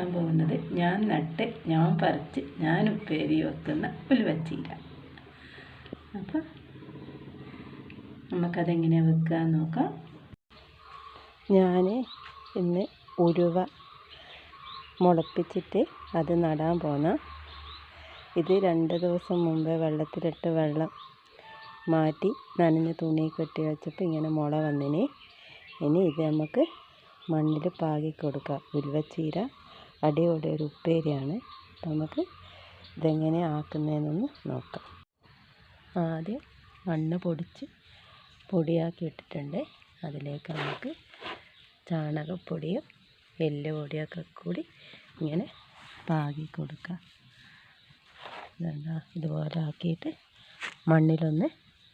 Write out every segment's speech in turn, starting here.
വെക്കാൻ പോകുന്നത് ഞാൻ നട്ട് ഞാൻ പറിച്ച് ഞാൻ ഉപ്പേരി വെക്കുന്ന ഉലുവച്ചീര അപ്പം നമുക്കതെങ്ങനെ എന്ന് നോക്കാം. ഞാൻ ഇന്ന് ഉരുവ മുളപ്പിച്ചിട്ട് അത് നടാൻ പോന്ന. ഇത് രണ്ട് ദിവസം മുമ്പേ വെള്ളത്തിലിട്ട് വെള്ളം മാറ്റി നനഞ്ഞ തുണി കെട്ടി വെച്ചപ്പോൾ ഇങ്ങനെ മുള വന്നിന്. ഇനി ഇത് നമുക്ക് മണ്ണിൽ പാകി കൊടുക്കാം. ഉലുവച്ചീര അടിപൊളി ഒരു ഉപ്പേരിയാണ്. നമുക്ക് ഇതെങ്ങനെ ആക്കുന്നതെന്നൊന്ന് നോക്കാം. ആദ്യം മണ്ണ് പൊടിച്ച് പൊടിയാക്കി ഇട്ടിട്ടുണ്ട്. അതിലേക്ക് നമുക്ക് ചാണകപ്പൊടിയും എല്ല് പൊടിയൊക്കെ കൂടി ഇങ്ങനെ പാകി കൊടുക്കാം. ഇതെന്താ? ഇതുപോലെ ആക്കിയിട്ട് മണ്ണിലൊന്ന്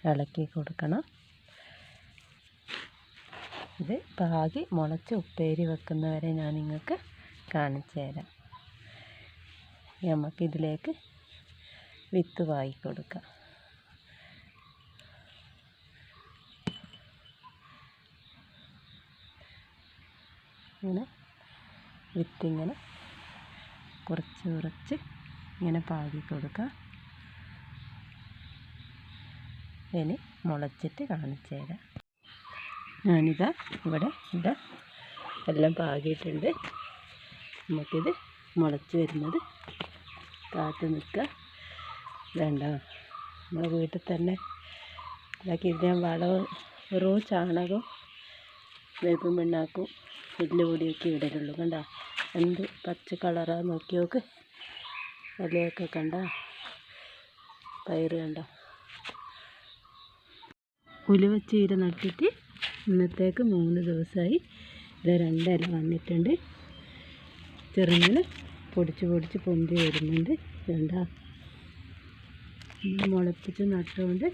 ഇളക്കി കൊടുക്കണം. ഇത് പാകി മുളച്ച് ഉപ്പേരി വെക്കുന്നവരെ ഞാൻ നിങ്ങൾക്ക് കാണിച്ചു തരാം. നമുക്കിതിലേക്ക് വിത്ത് വായി കൊടുക്കാം. ഇങ്ങനെ വിത്തിങ്ങനെ കുറച്ച് കുറച്ച് ഇങ്ങനെ പാകി കൊടുക്കുക ഇനി മുളച്ചിട്ട് കാണിച്ചു തരാം. ഞാനിതാ ഇവിടെ ഇവിടെ എല്ലാം പാകിയിട്ടുണ്ട്. നമുക്കിത് മുളച്ച് വരുന്നത് കാത്ത് നിൽക്കുക. വേണ്ട. നമ്മുടെ വീട്ടിൽ തന്നെ ഇതാക്കി ഇതിനെ വളവും വെറും ചാണകവും വേപ്പും പിണ്ണാക്കും എല്ലുപൊടിയൊക്കെ ഇടലുള്ളൂ. കണ്ട? എന്ത് പച്ച കളറാ നോക്കി നോക്ക്. ഇലയൊക്കെ കണ്ട? പയറ് കണ്ട? ഉലുവച്ചീര നട്ടിട്ട് ഇന്നത്തേക്ക് മൂന്ന് ദിവസമായി. ഇത് രണ്ടില വന്നിട്ടുണ്ട്. ചെറുങ്ങനെ പൊടിച്ച് പൊടിച്ച് പൊന്തി വരുന്നുണ്ട്. വേണ്ട മുളപ്പിച്ച് നട്ടുകൊണ്ട്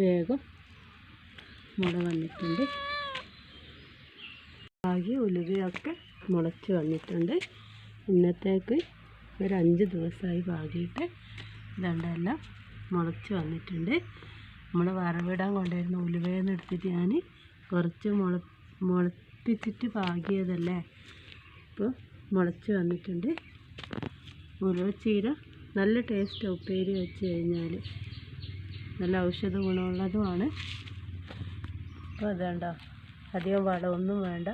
വേഗം മുള വന്നിട്ടുണ്ട്. ആകെ ഉലുവയൊക്കെ മുളച്ച് വന്നിട്ടുണ്ട്. ഇന്നത്തേക്ക് ഒരു അഞ്ച് ദിവസമായി പാകിയിട്ട് ഇതണ്ടെല്ലാം മുളച്ച് വന്നിട്ടുണ്ട്. നമ്മൾ വറവിടാൻ കൊണ്ടുവരുന്ന ഉലുവയെന്ന് എടുത്തിട്ട് ഞാൻ കുറച്ച് മുള മുളപ്പിച്ചിട്ട് പാകിയതല്ലേ? ഇപ്പോൾ മുളച്ച് വന്നിട്ടുണ്ട്. ഉലുവച്ചീര നല്ല ടേസ്റ്റ് ഉപ്പേരി വെച്ച് കഴിഞ്ഞാൽ. നല്ല ഔഷധ ഗുണമുള്ളതുമാണ്. അപ്പോൾ അതുകൊണ്ടോ അധികം വളമൊന്നും വേണ്ട.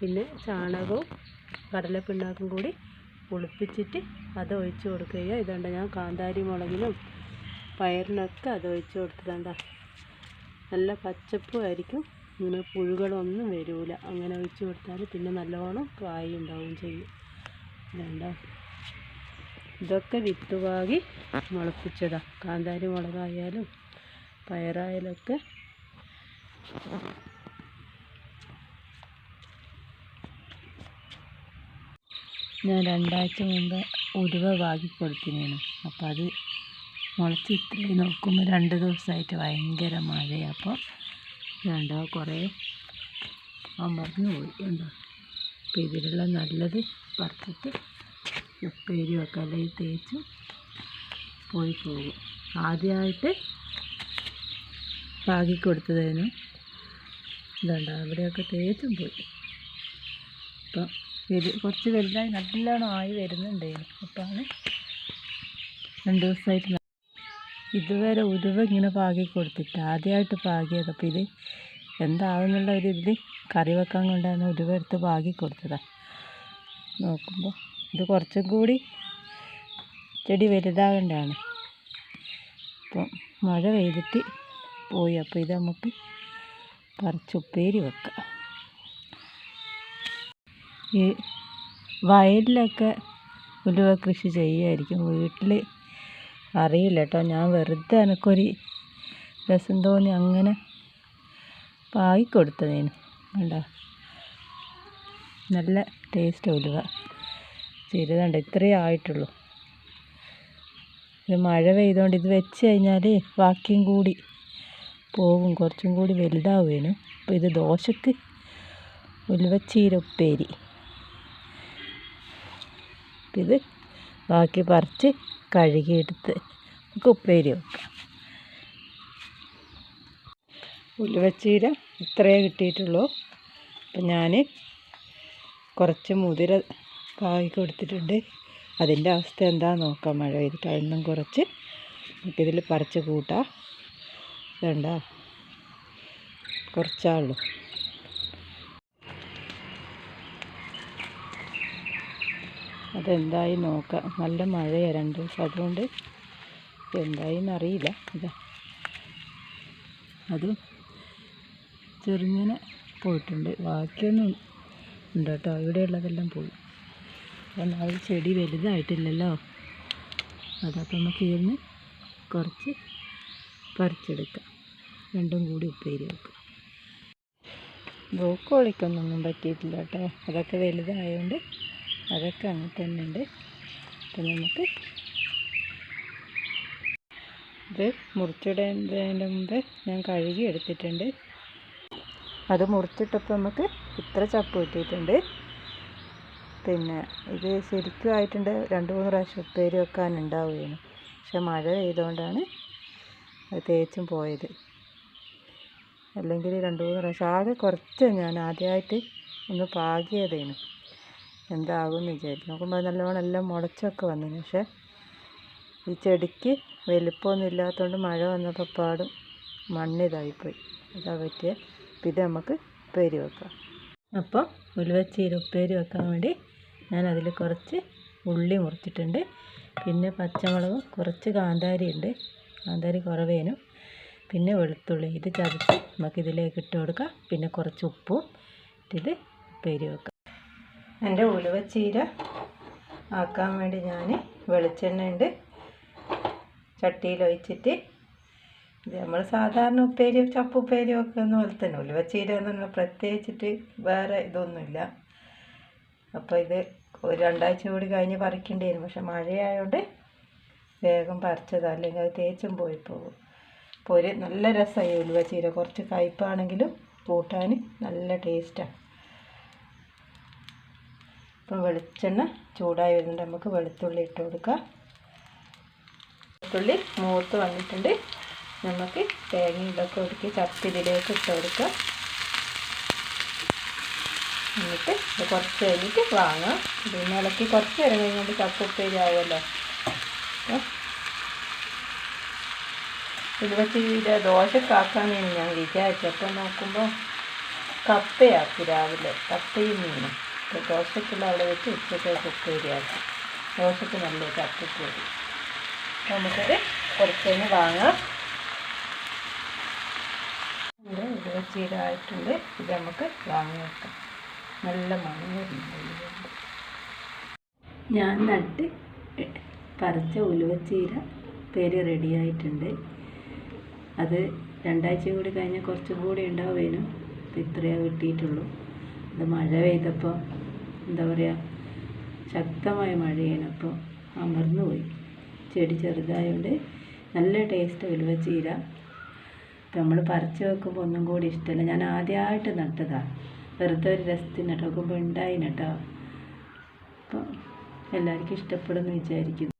പിന്നെ ചാണകവും കടലപ്പിണ്ണാക്കും കൂടി പുളിപ്പിച്ചിട്ട് അത് ഒഴിച്ച് കൊടുക്കുക. ഇതുണ്ട് ഞാൻ കാന്താരി മുളകിനും പയറിനൊക്കെ അത് ഒഴിച്ച് കൊടുത്തതാണ്ട നല്ല പച്ചപ്പുമായിരിക്കും ഇങ്ങനെ പുഴുകളൊന്നും വരില്ല അങ്ങനെ ഒഴിച്ച് കൊടുത്താൽ പിന്നെ നല്ലോണം കായ് ഉണ്ടാവുകയും ചെയ്യും. ഇതുണ്ടോ ഇതൊക്കെ വിത്ത് പാകി മുളപ്പിച്ചതാ. കാന്താരി മുളകായാലും പയറായാലൊക്കെ ഞാൻ രണ്ടാഴ്ച മുമ്പ് ഉരുവ വാങ്ങി കൊടുത്തിനേനു അപ്പോൾ അത് മുളച്ച് ഇത്രയും നോക്കുമ്പോൾ രണ്ട് ദിവസമായിട്ട് ഭയങ്കര മഴയാണ് അപ്പോൾ വേണ്ട കുറേ. അമർന്നു പോയി. ഉണ്ടോ അപ്പോൾ ഇതിലുള്ള നല്ലത് പറിച്ചിട്ട് ഉപ്പേരി ഒക്കെ അല്ലെങ്കിൽ തേച്ച് പോയി പോകും. ആദ്യമായിട്ട് പാകി കൊടുത്തതിന് ഇതുണ്ട് അവിടെയൊക്കെ തേച്ചും പോയി. അപ്പം ഇത് കുറച്ച് വലുതായി നല്ലോണം ആയി വരുന്നുണ്ടായിരുന്നു അപ്പാണ് രണ്ട് ദിവസമായിട്ട് ഇതുവരെ ഉരുവ ഇങ്ങനെ പാകി കൊടുത്തിട്ട് ആദ്യമായിട്ട് പാകിയത്. അപ്പോൾ ഇത് എന്താവുന്നുള്ള ഒരു ഇതിൽ കറി വെക്കാൻ കൊണ്ടാണ് ഉരുവ എടുത്ത് പാകി കൊടുത്തതാണ് നോക്കുമ്പോൾ ഇത് കുറച്ചും കൂടി ചെടി വലുതാകേണ്ടതാണ് അപ്പം മഴ പെയ്തിട്ട് പോയി. അപ്പോൾ ഇത് നമുക്ക് പറിച്ച് ഉപ്പേരി വെക്കാം. ഈ വയലിലൊക്കെ ഉലുവ കൃഷി ചെയ്യുമായിരിക്കും വീട്ടിൽ അറിയില്ല കേട്ടോ ഞാൻ വെറുതെ എനിക്കൊരു രസം തോന്നി അങ്ങനെ പായി കൊടുത്തതേനു വേണ്ട നല്ല ടേസ്റ്റ് ഉലുവ. ചെയ്തതുണ്ട് ഇത്രയേ ആയിട്ടുള്ളൂ. ഇത് മഴ പെയ്തുകൊണ്ട് ഇത് വെച്ച് കഴിഞ്ഞാൽ ബാക്കിയും കൂടി പോകും കുറച്ചും കൂടി വലുതാവുകയാണ്. അപ്പോൾ ഇത് ദോശക്ക് ഉലുവച്ചീര ഉപ്പേരി. ഇത് ബാക്കി പറിച്ച് കഴുകിയെടുത്ത് നമുക്ക് ഉപ്പേരി വെക്കാം. ഉലുവച്ചീര ഇത്രയേ കിട്ടിയിട്ടുള്ളൂ. അപ്പം ഞാൻ കുറച്ച് മുതിര കായ് കൊടുത്തിട്ടുണ്ട്. അതിന്റെ അവസ്ഥ എന്താ നോക്കാം. മഴ പെയ്തിട്ട് അതിനും കുറച്ച്. നമുക്കിതിൽ പറിച്ച് കൂട്ടാം. വേണ്ട കുറച്ചാളുള്ളൂ അതെന്തായി നോക്കാം. നല്ല മഴയാണ് രണ്ട് ദിവസം. അതുകൊണ്ട് എന്തായി എന്നറിയില്ല ഇതാ. അതും ചെറുങ്ങനെ പോയിട്ടുണ്ട്. ബാക്കിയൊന്നും ഉണ്ട് കേട്ടോ. ഇവിടെയുള്ളതെല്ലാം പോയി. കാരണം ചെടി വലുതായിട്ടില്ലല്ലോ. അതപ്പോൾ നമുക്ക് ഇരുന്ന് കുറച്ച് പറിച്ചെടുക്കാം. രണ്ടും കൂടി ഉപ്പേരി വെക്കാം. ബ്രോക്കോളിക്കൊന്നും പറ്റിയിട്ടില്ല കേട്ടോ. അതൊക്കെ വലുതായതുകൊണ്ട് അതൊക്കെ അങ്ങനെ തന്നെ ഉണ്ട് അപ്പം നമുക്ക് ഇത് മുറിച്ചിടേണ്ടതിന്റെ മുമ്പ് ഞാൻ കഴുകി എടുത്തിട്ടുണ്ട്. അത് മുറിച്ചിട്ടപ്പോൾ നമുക്ക് ഇത്ര ചപ്പ് കിട്ടിയിട്ടുണ്ട്. പിന്നെ ഇത് ശരിക്കും ആയിട്ടുണ്ട് രണ്ട് മൂന്ന് പ്രാവശ്യം ഉപ്പേരി വെക്കാനുണ്ടാവുകയാണ് പക്ഷെ മഴ പെയ്തുകൊണ്ടാണ് അത് തേച്ചും പോയത്. അല്ലെങ്കിൽ രണ്ട് മൂന്ന് പ്രാവശ്യം ആകെ കുറച്ച് ഞാൻ ആദ്യമായിട്ട് ഒന്ന് പാകിയതേനു. എന്താകുമെന്ന് വിചാരിച്ചു നോക്കുമ്പോൾ നല്ലോണം എല്ലാം മുളച്ചൊക്കെ വന്നു പക്ഷേ ഈ ചെടിക്ക് വലിപ്പമൊന്നും ഇല്ലാത്തതുകൊണ്ട് മഴ വന്നപ്പോൾ പാടും. മണ്ണിതായിപ്പോയി. അതാ പറ്റിയ പിന്നെ നമുക്ക് ഉപ്പേരി വെക്കാം. അപ്പോൾ ഉലുവച്ചീര ഉപ്പേരി വെക്കാൻ വേണ്ടി ഞാൻ അതിൽ കുറച്ച് ഉള്ളി മുറിച്ചിട്ടുണ്ട്. പിന്നെ പച്ചമുളകും കുറച്ച് കാന്താരി ഉണ്ട്. കാന്താരി കുറവേനും. പിന്നെ വെളുത്തുള്ളി ഇത് ചതച്ച് നമുക്കിതിലേക്ക് ഇട്ട് കൊടുക്കാം. പിന്നെ കുറച്ച് ഉപ്പും. ഇത് ഉപ്പേരി വെക്കാം. എന്റെ ഉലുവച്ചീര ആക്കാൻ വേണ്ടി ഞാൻ വെളിച്ചെണ്ണ ഉണ്ട് ചട്ടിയിൽ ഒഴിച്ചിട്ട് ഇത് നമ്മൾ സാധാരണ ഉപ്പേരി ചപ്പുപ്പേരി ഒക്കെ വെക്കുന്ന പോലെ തന്നെ ഉലുവച്ചീര എന്ന് പറഞ്ഞാൽ പ്രത്യേകിച്ചിട്ട് വേറെ ഇതൊന്നുമില്ല. അപ്പോൾ ഇത് ഒരു രണ്ടാഴ്ച കൂടി കഴിഞ്ഞ് പറിക്കേണ്ടി വരും. പക്ഷെ മഴയായതുകൊണ്ട് വേഗം പറിച്ചതാണ് അല്ലെങ്കിൽ അത് തേച്ചും പോയി പോകും. അപ്പോൾ ഒരു നല്ല രസമായി ഉലുവച്ചീര കുറച്ച് കയ്പ്പാണെങ്കിലും കൂട്ടാൻ നല്ല ടേസ്റ്റാണ്. ഇപ്പം വെളിച്ചെണ്ണ ചൂടായി വരുന്നുണ്ട്. നമുക്ക് വെളുത്തുള്ളി ഇട്ട് കൊടുക്കാം. വെളുത്തുള്ളി മൂത്ത് വന്നിട്ടുണ്ട്. നമുക്ക് തേങ്ങ ഇതൊക്കെ ഒതുക്കി ചത്തി ഇതിലേക്ക് ഇട്ട് കൊടുക്കാം. എന്നിട്ട് ഇത് കുറച്ച് കഴിഞ്ഞിട്ട് വാങ്ങാം. പിന്നെ ഇളക്കി കുറച്ച് നേരം കഴിഞ്ഞിട്ട് ചപ്പ് ഉപ്പേരി ആവുമല്ലോ. അപ്പം ഇത് വെച്ച് ഇത് വേണ്ടി ഞാൻ വിചാരിച്ചപ്പോൾ നോക്കുമ്പോൾ കപ്പയാക്കി രാവിലെ കപ്പയും മീനും. അപ്പോൾ ദോശക്കുള്ള അവിടെ വെച്ച് ഉച്ചത്തേക്ക് ഉപ്പേരിയാക്കി ദോശയ്ക്ക് നല്ല ചപ്പുപ്പേരി നമുക്കത് കുറച്ചതിന് വാങ്ങാം. ഇത് ചീരായിട്ടുണ്ട്. ഇത് നമുക്ക് വാങ്ങി വെക്കാം. നല്ല മണിയുണ്ട് ഞാൻ നട്ട് പറിച്ച ഉലുവച്ചീര പേര് റെഡിയായിട്ടുണ്ട് അത് രണ്ടാഴ്ച കൂടി കഴിഞ്ഞാൽ കുറച്ചും കൂടി ഉണ്ടാവേനും ഇപ്പം ഇത്രയേ കിട്ടിയിട്ടുള്ളൂ. അത് മഴ പെയ്തപ്പോൾ എന്താ പറയുക ശക്തമായ മഴയാണ് അപ്പോൾ അമർന്നു പോയി ചെടി ചെറുതായതുകൊണ്ട് നല്ല ടേസ്റ്റ് ഉലുവ ഇപ്പം നമ്മൾ പറിച്ച് വെക്കുമ്പോൾ ഒന്നും കൂടി ഇഷ്ടമല്ല ഞാൻ ആദ്യമായിട്ട് നട്ടതാണ് വെറുതെ ഒരു രസത്തിന് നട്ടു നോക്കുമ്പോൾ ഉണ്ടായിന് കേട്ടോ അപ്പോൾ എല്ലാവർക്കും ഇഷ്ടപ്പെടുമെന്ന് വിചാരിക്കുന്നു